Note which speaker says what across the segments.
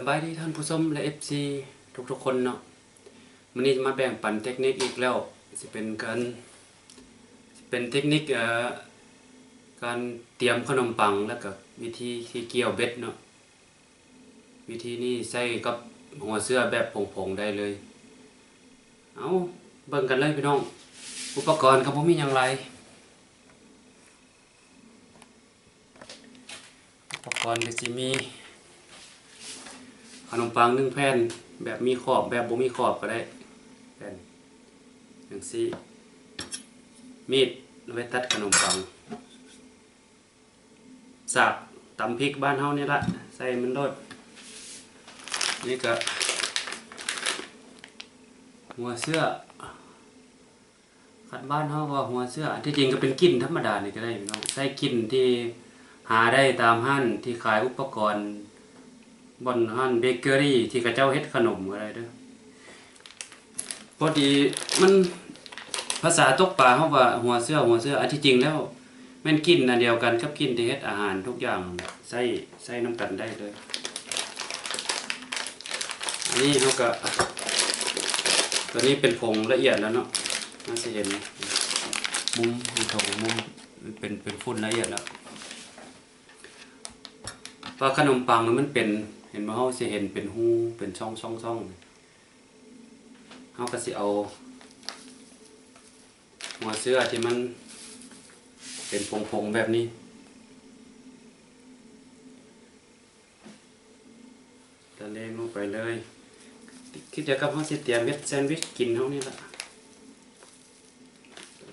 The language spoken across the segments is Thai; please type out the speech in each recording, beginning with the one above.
Speaker 1: สบายดีท่านผู้ชมและ FC ทุกๆคนเนาะวันนี้จะมาแบ่งปันเทคนิคอีกแล้วสิเป็นการเป็นเทคนิคเอ่อการเตรียมขนมปังแล้วก็วิธีที่เกี่ยวเบ็ดเนาะวิธีนี้ใส่กับหัวเสื้อแบบผงๆได้เลย เอาเบิ่งกันเลยพี่น้อง อุปกรณ์ครับผมมีอย่างไร อุปกรณ์ก็สิมี ขนมปังนึ่งแผ่นแบบมีขอบแบบบ่มีขอบก็ได้แผ่นอย่างซี่ มีดเอาไว้ตัดขนมปังสับตำพริกบ้านเฮานี่ละใส่มันโดดนี่ก็หัวเสื้อขัดบ้านเฮาว่าหัวเสื้อที่จริงก็เป็นกลิ่นธรรมดานี่ก็ได้พี่น้องใส่กลิ่นที่หาได้ตามห้านที่ขายอุปกรณ์ บนฮันเบเกอรี่ ที่กระเจ้าเฮ็ดขนมอะไรเด้อพอดีมันภาษาตกปลาเฮาว่าหัวเสื้อหัวเสื้ออันที่จริงแล้วแม่นกินอันเดียวกันกับกินที่เฮ็ดอาหารทุกอย่างใส่ใส่น้ำกันได้เลยอันนี้เฮาก็ตัวนี้เป็นผงละเอียดแล้วเนาะน่าสิเห็นมุมของเขามุมเป็นเป็นฝุ่นละเอียดแล้วเพราะขนมปังมันเป็น เห็นว่าเฮาสิเห็นเป็นหูเป็นช่องช่องช่องเฮาก็สิเอา หัวเสื้อที่มัน เป็นผงๆแบบนี้ ตะเลงลงไปเลยคิดเดียวกับเฮาสิเตรียมเม็ดแซนด์วิชกินเฮานี่ละ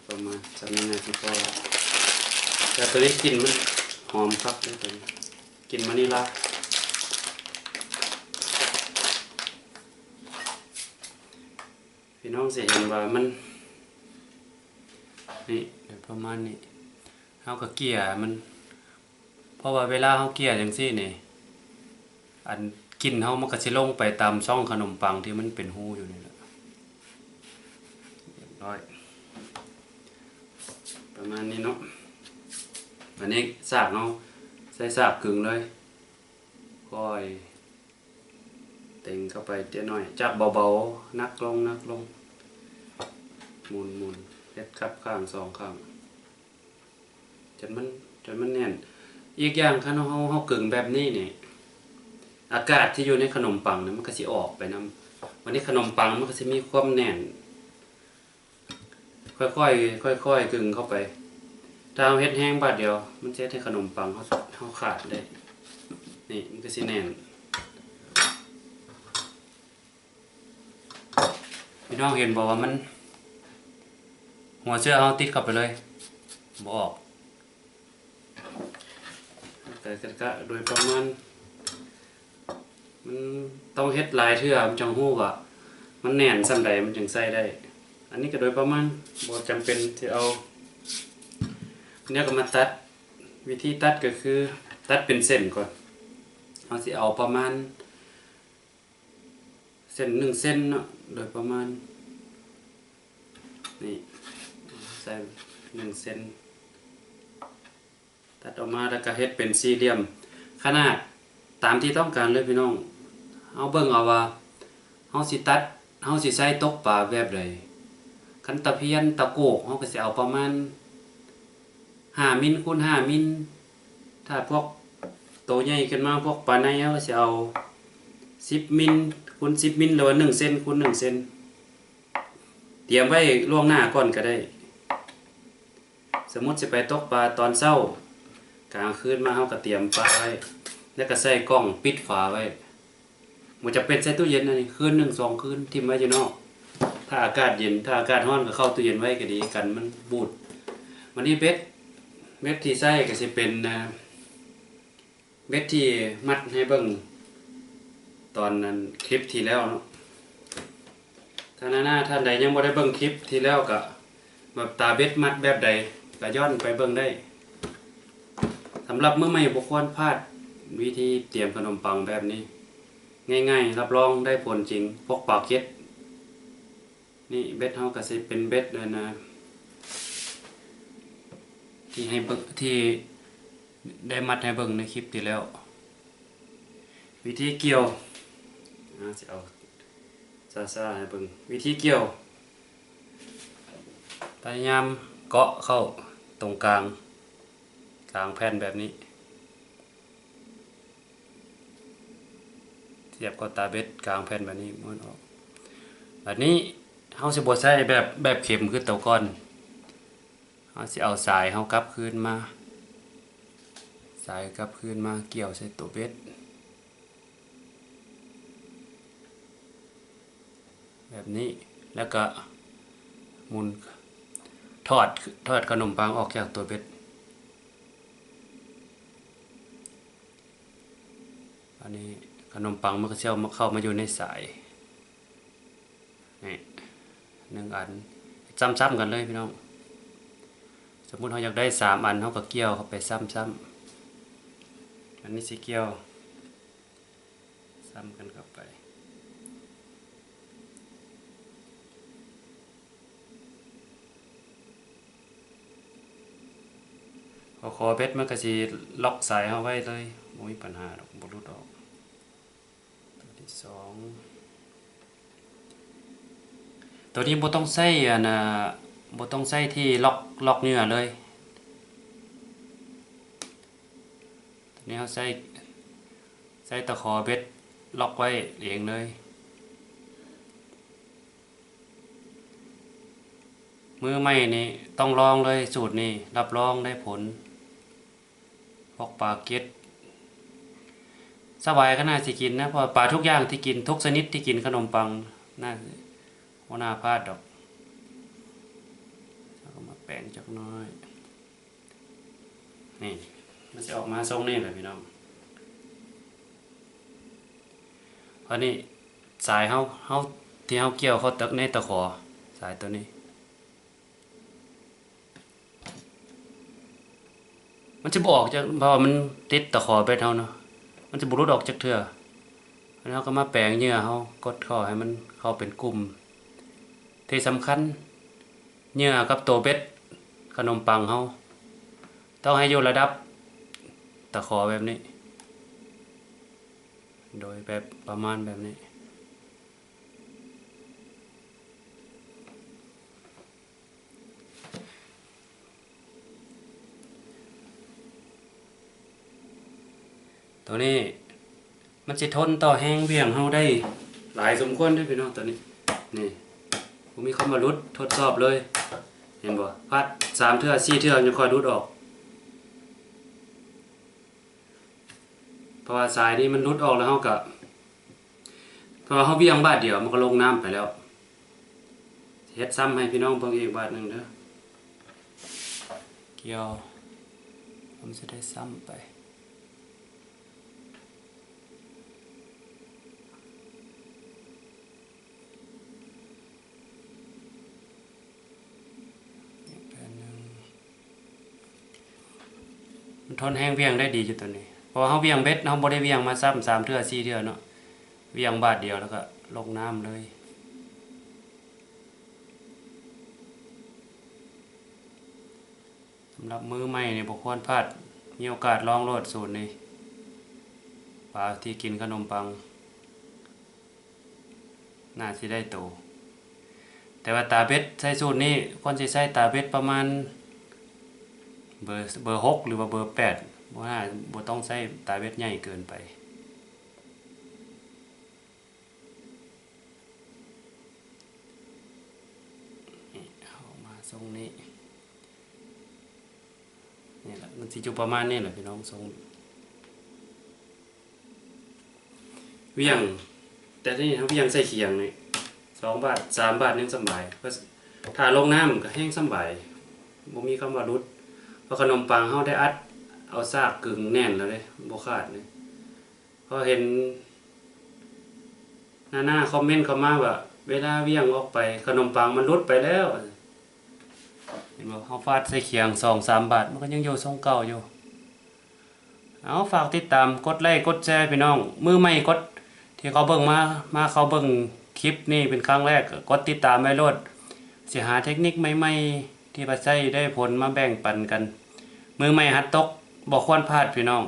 Speaker 1: ประมาณจำนี้นะสิพอแต่ตัวนี้กลินมันหอมครับเลยตัวนี้กินมานี่ละ น้องจะเห็นว่ามัน นี่ประมาณนี้เฮาก็เกี่ยมัน เพราะว่าเวลาเฮาเกี่ยจังซี่นี่ อันกินเฮามันก็สิลงไปตามช่องขนมปังที่มันเป็นหูอยู่นี่แหละเรียบร้อย ประมาณนี้เนาะอันนี้สากเนาะใส่สาบกึ่งเลยค่อยเต็งเข้าไปเดี๋ยวหน่อย จับเบาๆนักลงนักลง หมุนหมุนเล็ดครับข้างสองข้างจนมันจนมันแน่น อีกอย่างคันเฮาเฮากึ่งแบบนี้เนี่ยอากาศที่อยู่ในขนมปังเนี่ยมันก็สิออกไปนํวันนี้ขนมปังมันก็สิมีความแน่น ค่อยๆค่อยๆกึ่งเข้าไปถ้าเอาเฮ็ดแห้งบาดเดียว มันจะเฮ็ดให้ขนมปังเขาเขาขาดได้ นี่มันก็สิแน่นพี่น้องเห็นบอกว่ามัน หัวเชือเอาติดเข้าไปเลยบออกแต่กะโดยประมาณมันต้องเฮ็ดลายเทื่อมันจังฮู้ว่ามันแน่นส่ำใดมันจึงใส่ได้ อันนี้ก็โดยประมาณบ่จำเป็นที่เอาเนี่ยก็มาตัดวิธีตัดก็คือ ตัดเป็นเส้นก่อนเอาสิเอาประมาณ เส้นหนึ่งเส้นเนาะโดยประมาณนี่ ส่หนึ่งเส้นตัดออกมาแล้วก็เฮ็ดเป็นสี่เหลี่ยม ขนาดตามที่ต้องการเลยพี่น้องเอาเบิ่งเอาว่าเฮาสิตัดเฮาสิใส่ตกปลาแบบใดคันตะเพียนตะโกกเฮาก็สิเอาประมาณห้ามิลคูณห้ามิลถ้าพวกโตใหญ่ขึ้นมาพวกปลาในเขาก็จะเอาสิบมิลคูณสิบมิลหรือว่าหนึ่งเซนคูณหนึ่งเซนเตรียมไว้ล่วงหน้าก่อนก็ได้ สมมติจะไปตกปลาตอนเช้ากลางคืนมาเขาก็เตรียมปลาไว้แล้วก็ใส่กล้องปิดฝาไว้มันจะเป็นใส่ตู้เย็นนะนี่คืนหนึ่งสองคืนทิมไว้อยู่นอก ถ้าอากาศเย็นถ้าอากาศร้อนก็เข้าตู้เย็นไว้ก็ดีกันมันบูดวันนี้เบ็ดเม็ดที่ใส่ก็สิเป็นเม็ดที่มัดให้เบิ่งตอนนั้นคลิปที่แล้วเนาะถ้านหน้าท่านใดยังบ่ได้เบิ่งคลิปที่แล้วก็แบบตาเบ็ดมัดแบบใด ก็ย้อนไปเบิ่งได้สำหรับเมื่อใหม่บ่ควรพลาดวิธีเตรียมขนมปังแบบนี้ ง่ายๆ รับรองได้ผลจริงพวกปากเก็ดนี่เบ็ดเฮาก็สิเป็นเบ็ดนั่นะที่ให้เบิ่งที่ได้มัดให้เบิ่งในคลิปที่แล้ว วิธีเกี่ยวอ่าสิเอาซาซาให้เบิ่งวิธีเกี่ยวพยายามเกาะเข้า รงกลาง กลางแผ่นแบบนี้เสียบเข้าตาเบ็ดกลางแผ่นแบบนี้ม้วนออกแบบนี้เฮาสิบ่ใช้แบบแบบเข็มคือเตาก่อนเฮาสิเอาสายเฮากลับคืนมา สายกลับคืนมาเกี่ยวใส่ตัวเบ็ดแบบนี้แล้วก็หมุน ทอดทอดขนมปังออกจากตัวเบ็ด อันนี้ขนมปังมันก็เชื่อมาเข้ามาอยู่ในสายนี่หนึ่งอันซ้ำๆกันเลยพี่น้อง สมมุติเราอยากได้สามอันเราก็เกี่ยวเข้าไปซ้ำๆอันนี้สิเกี่ยว ซ้ำกันเข้าไป พอคอเบ็ดมันก็สิล็อกสายเอาไว้เลยบ่มีปัญหาดอกบ่หลุดออกตัวที่สองตัวนี้บ่ต้องใส่อันน่ะบ่ต้องใส่ที่ล็อกล็อกเนื้อเลยตัวนี้เราใส่ใส่ตะขอเบ็ดล็อกไว้เองเลยมือใหม่นี่ต้องลองเลยสูตรนี้รับรองได้ผล พวกปลาเก็ดสบายก็น่าสิกินนะเพราะปลาทุกอย่างที่กินทุกชนิดที่กินขนมปังน่าบ่น่าพลาดดอกแล้วก็มาแป้งจักน้อยนี่มันจะออกมาทรงนี่แหละพี่น้องเพราะนี่สายเฮาเฮาที่เฮาเกี่ยวเขาตักในตะขอสายตัวนี้ มันจะบออกจากเพราะมันติดตะขอเบ็ดเฮาเนาะมันจะบุรุษออกจากเถื่อแล้วก็มาแปลงเหยื่อเฮากดข้อให้มันเข้าเป็นกลุ่ม ที่สำคัญเหยื่อกับตัวเบ็ดขนมปังเฮาต้องให้อยู่ระดับตะขอแบบนี้ โดยแบบประมาณแบบนี้ ตัวนี้ มันสิทนต่อแห้งเวียงเฮาได้ หลายสมควรด้วยพี่น้องตัวนี้ นี่ผมมีเข้ามารุดทดสอบเลย เห็นบ่พัดสามเทื่อสี่เทื่อยังคอยรุดออก เพราะว่าสายนี้มันรุดออกแล้วเฮาก็เพราะว่าเฮาเวียงบาทเดียวมันก็ลงน้ำไปแล้วเฮ็ดซ้ำให้พี่น้องเบิ่งอีกบาทหนึ่งเด้อเกี่ยวผมจะได้ซ้ำไป อีกแผ่นหนึ่งมัน ทนแห้งเวียงได้ดีจุดตัวนี้เพราะเขาเวียงเบ็ดเขาบ่ได้เวียงมาซ้ำสามเทื่อสี่เทื่อเนาะเวียงบาทเดียวแล้วก็ลงน้ำเลยสำหรับมือใหม่เนี่ยบ่ควรพลาดมีโอกาสลองโลดสูตรนี้ปลาที่กินขนมปัง น่าสิได้โตแต่ว่าตาเบ็ดใส่สูตรนี้ควรสิใส่ตาเบ็ดประมาณ เบอร์เบอร์หกหรือว่าเบอร์แปดบ่น่าบ่ต้องใส่ตาเบ็ดใหญ่เกินไป เอามาทรงนี้นี่แหละมันสิอยู่ประมาณนี้แหละพี่น้องทรงเวียง แต่ที่นี่เขาเวียงใส่เขียงนี่สองบาทสามบาทยังสบายถ้าลงน้ำก็แห้งสบายบ่มีคำว่ารุด ขนมปังเฮาได้อัด เอาซากกึ่งแน่นแล้วเด้บ่ขาดเลยพอเห็นหน้าหน้าคอมเมนต์เขามาว่าเวลาเวียงออกไป ขนมปังมันรุดไปแล้ว เห็นบ่เฮาฟาดใส่เขียง2 3บาท มันก็ยังอยู่ทรงเก่าอยู่ เอาฝากติดตามกดไลค์กดแชร์พี่น้อง มือใหม่กด ที่เขาเบิ่งมา มาเขาเบิ่งคลิปนี่เป็นครั้งแรกก็กดติดตามไว้โลดสิหาเทคนิคใหม่ๆที่ประใช้ได้ผลมาแบ่งปันกัน มือใหม่หัดตกบอกควรพลาดพี่น้อง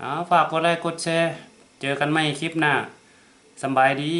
Speaker 1: อาฝากกดไลค์กดแชร์ เจอกันใหม่คลิปหน้าสบายดี